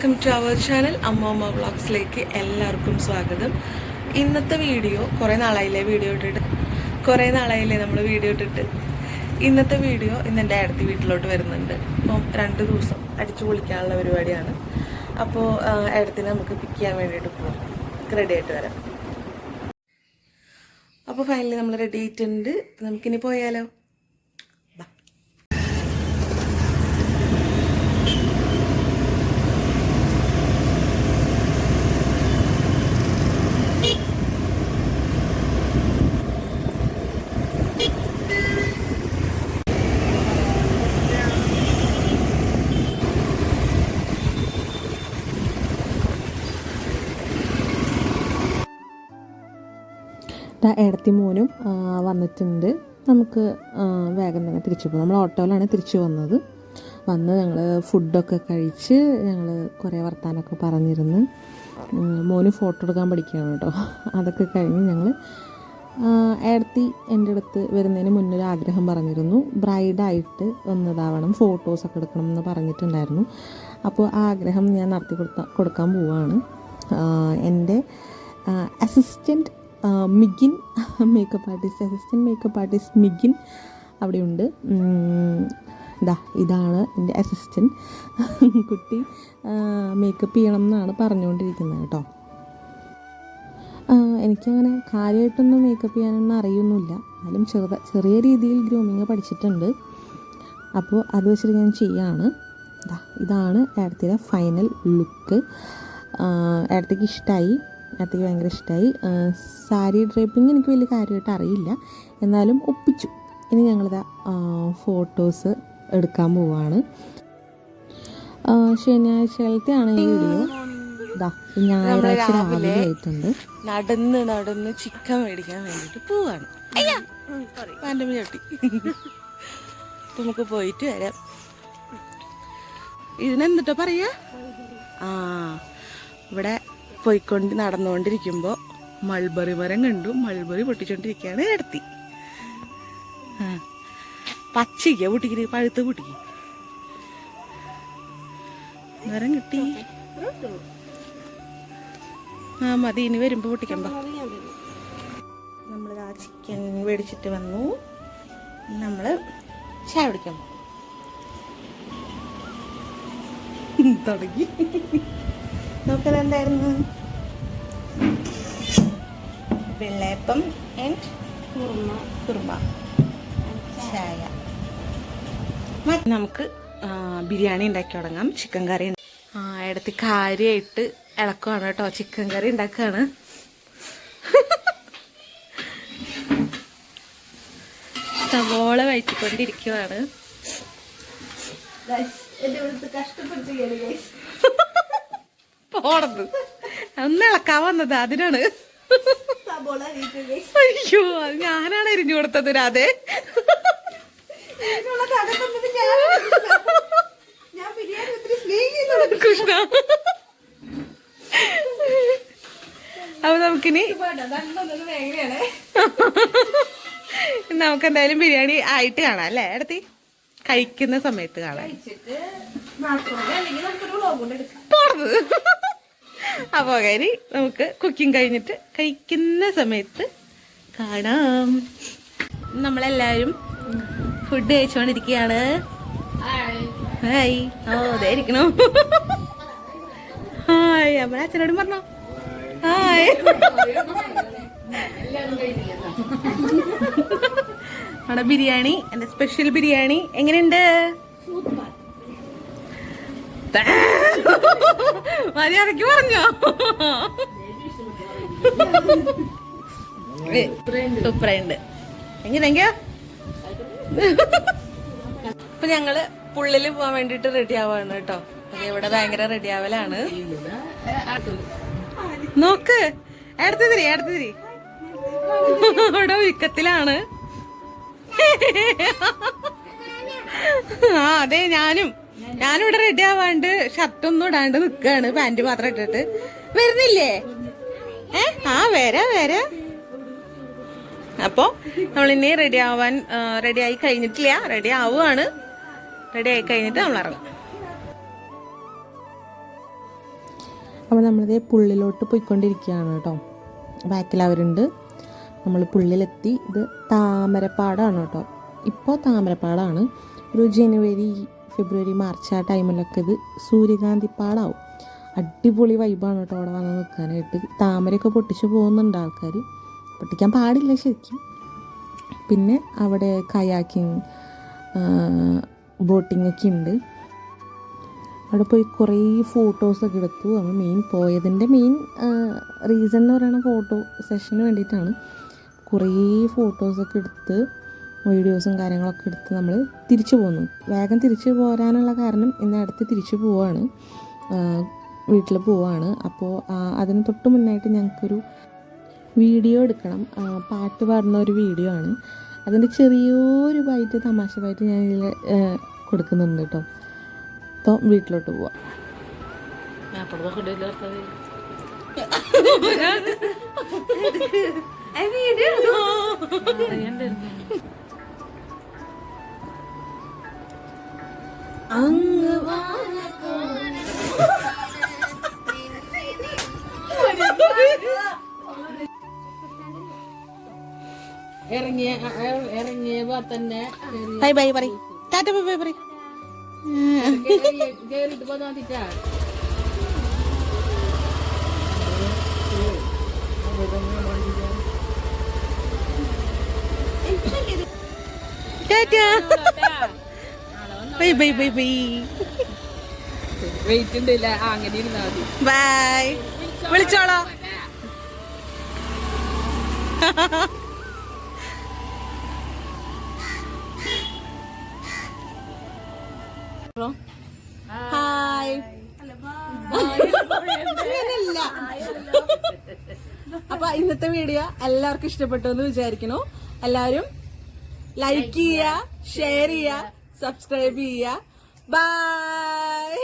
Welcome to our channel അമ്മമ്മ വ്ളോഗ്സിലേക്ക് എല്ലാവർക്കും സ്വാഗതം. ഇന്നത്തെ വീഡിയോ കുറേ നാളായില്ലേ വീഡിയോ ഇട്ടിട്ട്? കുറേ നാളായില്ലേ നമ്മൾ വീഡിയോ ഇട്ടിട്ട്? ഇന്നത്തെ വീഡിയോ ഇന്ന് എന്റെ അടുത്ത വീട്ടിലോട്ട് വരുന്നുണ്ട്. അപ്പം രണ്ട് ദിവസം അടിച്ചു പൊളിക്കാനുള്ള പരിപാടിയാണ്. അപ്പോൾ അടുത്തിന് നമുക്ക് പിക്ക് ചെയ്യാൻ വേണ്ടിയിട്ട് പോകാം റെഡി ആയിട്ട് വരാം. അപ്പോൾ ഫൈനലി നമ്മൾ റെഡി ആയിട്ടുണ്ട്. നമുക്കിനി പോയാലോ? ദാ ഏടത്തി മോനും വന്നിട്ടുണ്ട്. നമുക്ക് വേഗം തന്നെ തിരിച്ചു പോകും. നമ്മൾ ഓട്ടോയിലാണ് തിരിച്ചു വന്നത്. വന്ന് ഞങ്ങൾ ഫുഡൊക്കെ കഴിച്ച് ഞങ്ങൾ കുറേ വർത്താനമൊക്കെ പറഞ്ഞിരുന്ന്. മോന് ഫോട്ടോ എടുക്കാൻ പഠിക്കുകയാണ് കേട്ടോ. അതൊക്കെ കഴിഞ്ഞ് ഞങ്ങൾ ഏടത്തി എന്റെ അടുത്ത് വരുന്നതിന് മുന്നേ ഒരു ആഗ്രഹം പറഞ്ഞിരുന്നു. ബ്രൈഡായിട്ട് ഒന്നിതാവണം ഫോട്ടോസൊക്കെ എടുക്കണം എന്ന് പറഞ്ഞിട്ടുണ്ടായിരുന്നു. അപ്പോൾ ആ ആഗ്രഹം ഞാൻ നടത്തി കൊടുത്ത കൊടുക്കാൻ പോവാണ്. എന്റെ assistant Migin makeup artist assistant makeup artist Migin അവിടെയുണ്ട്. ഇതാ ഇതാണ് എന്റെ അസിസ്റ്റന്റ് കുട്ടി മേക്കപ്പ് ചെയ്യണം എന്നാണ് പറഞ്ഞുകൊണ്ടിരിക്കുന്നത് കേട്ടോ. എനിക്കങ്ങനെ കാര്യമായിട്ടൊന്നും മേക്കപ്പ് ചെയ്യാനൊന്നും അറിയൊന്നുമില്ല. എന്നാലും ചെറുത ചെറിയ രീതിയിൽ ഗ്രൂമിങ് പഠിച്ചിട്ടുണ്ട്. അപ്പോൾ അത് വെച്ചിട്ട് ഞാൻ ചെയ്യാണ്. ഇതാണ് ഏടത്തിയുടെ ഫൈനൽ ലുക്ക് ഏടത്തേക്ക് ഇഷ്ടമായി ഏടത്തേക്ക് ഭയങ്കര ഇഷ്ടമായി സാരി ഡ്രൈപ്പിംഗ് എനിക്ക് വലിയ കാര്യമായിട്ട് അറിയില്ല. എന്നാലും ഒപ്പിച്ചു. ഇനി ഞങ്ങളിതാ ഫോട്ടോസ് എടുക്കാൻ പോവാണ്. ശനിയാഴ്ചകളത്തെ ആണ് ഈ വീഡിയോ. ഞായറാഴ്ച രാവിലെ ആയിട്ടുണ്ട്. നടന്ന് നടന്ന് ചിക്കൻ മേടിക്കാൻ വേണ്ടിട്ട് പോവാണ്. നമുക്ക് പോയിട്ട് വരാം. ഇതിനെന്തിട്ടാ പറയാ? ആ ഇവിടെ പോയിക്കൊണ്ട് നടന്നുകൊണ്ടിരിക്കുമ്പോൾ മൾബറി മരം കണ്ടു. മൾബറി പൊട്ടിച്ചോണ്ടിരിക്കുകയാണ് എടുത്തി. പച്ചയ്ക്ക പൊട്ടിക്ക് പഴുത്ത് പൊട്ടിക്ക് മരം കിട്ടി. ആ മതി ഇനി വരുമ്പോ പൊട്ടിക്കമ്പോ നമ്മൾ ആ ചിക്കൻ മേടിച്ചിട്ട് വന്നു. നമ്മൾ ചായ കുടിക്കാൻ തുടങ്ങി. നോക്കൽ എന്തായിരുന്നു വെള്ളയപ്പം ആൻഡ് കുറുമ. ചായ. നമുക്ക് ബിരിയാണി ഉണ്ടാക്കി തുടങ്ങാം. ചിക്കൻ കറി ആ ഇടത്ത് കാര്യമായിട്ട് ഇളക്കുവാണ് കേട്ടോ. ചിക്കൻ കറി ഉണ്ടാക്കുകയാണ് സവോള വഴറ്റിക്കൊണ്ടിരിക്കുവാണ് പോണത്. അന്ന് ഇളക്കാൻ വന്നത് അതിനാണ്. അയ്യോ അത് ഞാനാണ് എരിഞ്ഞു കൊടുത്തത് രാധേ. കൃഷ്ണ. അപ്പൊ നമുക്കിനി നമുക്ക് എന്തായാലും ബിരിയാണി ആയിട്ട് കാണാം അല്ലേ? അടുത്തി കഴിക്കുന്ന സമയത്ത് കാണാം. അപ്പൊ കരി നമുക്ക് കുക്കിംഗ് കഴിഞ്ഞിട്ട് കഴിക്കുന്ന സമയത്ത് കാണാം. നമ്മളെല്ലാരും ഫുഡ് കഴിച്ചുകൊണ്ടിരിക്കുകയാണ് ഹായ് ഓ ഇരിക്കണോ. ഹായ് നമ്മളെ അച്ഛനോടും പറഞ്ഞോ. ഹായ് നമ്മുടെ ബിരിയാണി എന്റെ സ്പെഷ്യൽ ബിരിയാണി. എങ്ങനെയുണ്ട്? മര്യാദയ്ക്ക് പറഞ്ഞോ. സൂപ്പറുണ്ട് എങ്ങനെയെങ്കിൽ അപ്പൊ ഞങ്ങൾ പുള്ളിൽ പോവാൻ വേണ്ടിട്ട് റെഡി ആവാണ് കേട്ടോ അത് ഇവിടെ ഭയങ്കര റെഡി ആവലാണ്. നോക്ക്. അടുത്ത് തിരി അടുത്ത് തിരി. ഇവിടെ ഒരുക്കത്തിലാണ് ആ അതെ ഞാനും. ഞാനിവിടെ റെഡി ആവാണ്ട് ഷർട്ടൊന്നും ഇടാണ്ട് നിക്കാണ് പാന്റ് മാത്രം ഇട്ടിട്ട്. വരുന്നില്ലേ? ഏ? ആ വരാ വരാ. അപ്പോ നമ്മളിനി റെഡി ആവാൻ റെഡി ആയി കഴിഞ്ഞിട്ടില്ല. റെഡി ആവുകയാണ് റെഡി ആയി കഴിഞ്ഞിട്ട് നമ്മൾ ഇറങ്ങും. അപ്പോൾ നമ്മളിത് പുള്ളിലോട്ട് പോയിക്കൊണ്ടിരിക്കുകയാണ് കേട്ടോ. ബാക്കിൽ അവരുണ്ട്. നമ്മൾ പുള്ളിലെത്തി. ഇത് താമരപ്പാടാണ് കേട്ടോ. ഇപ്പോൾ താമരപ്പാടാണ്. ഒരു ജനുവരി ഫെബ്രുവരി മാർച്ച് ആ ടൈമിലൊക്കെ ഇത് സൂര്യകാന്തിപ്പാടാവും അടിപൊളി വൈബാണ് കേട്ടോ അവിടെ വന്ന് നിൽക്കാനായിട്ട്. താമരയൊക്കെ പൊട്ടിച്ച് പോകുന്നുണ്ട് ആൾക്കാർ പൊട്ടിക്കാൻ പാടില്ല ശരിക്കും. പിന്നെ അവിടെ കയാക്കിങ് ബോട്ടിംഗ് ഒക്കെ ഉണ്ട്. അവിടെ പോയി കുറേ ഫോട്ടോസൊക്കെ എടുത്തു. നമ്മൾ മെയിൻ പോയതിന്റെ മെയിൻ റീസൺ എന്ന് പറയുന്ന ഫോട്ടോ സെഷന് വേണ്ടിയിട്ടാണ് കുറേ ഫോട്ടോസൊക്കെ എടുത്ത് വീഡിയോസും കാര്യങ്ങളൊക്കെ എടുത്ത് നമ്മൾ തിരിച്ചു പോന്നു. വേഗം തിരിച്ചു പോരാനുള്ള കാരണം ഇന്ന് അടുത്ത് തിരിച്ചു പോവാണ്. വീട്ടിൽ പോവാണ്. അപ്പോൾ അതിന് തൊട്ട് മുന്നായിട്ട് ഞങ്ങൾക്കൊരു വീഡിയോ എടുക്കണം. പാട്ട് പാടുന്ന ഒരു വീഡിയോ ആണ്. അതിന്റെ ചെറിയൊരു ബൈറ്റ് തമാശ ബൈറ്റ് ഞാൻ ഇതിൽ കൊടുക്കുന്നുണ്ട് കേട്ടോ അപ്പോൾ വീട്ടിലോട്ട് പോവാം. അങ്ങ് ഇറങ്ങിയ ഇറങ്ങിയപ്പോ തന്നെ ബൈ ബൈ പറ ടാറ്റ ബൈ ബൈ പറ കേറിട്ട് പോകാതിട്ടാ tata. Bye bye bye bye. Wait ഉണ്ടല്ല അങ്ങനെ ഇരുന്നാ മതി. ബൈ. വിളിച്ചോളോ. ഹായ്. അങ്ങനെയല്ല. അപ്പൊ ഇന്നത്തെ വീഡിയോ എല്ലാവർക്കും ഇഷ്ടപ്പെട്ടു എന്ന് വിചാരിക്കുന്നു. എല്ലാവരും ലൈക്ക് ചെയ്യുക ഷെയർ ചെയ്യുക. സബ്സ്ക്രൈബ് ചെയ്യുക. ബൈ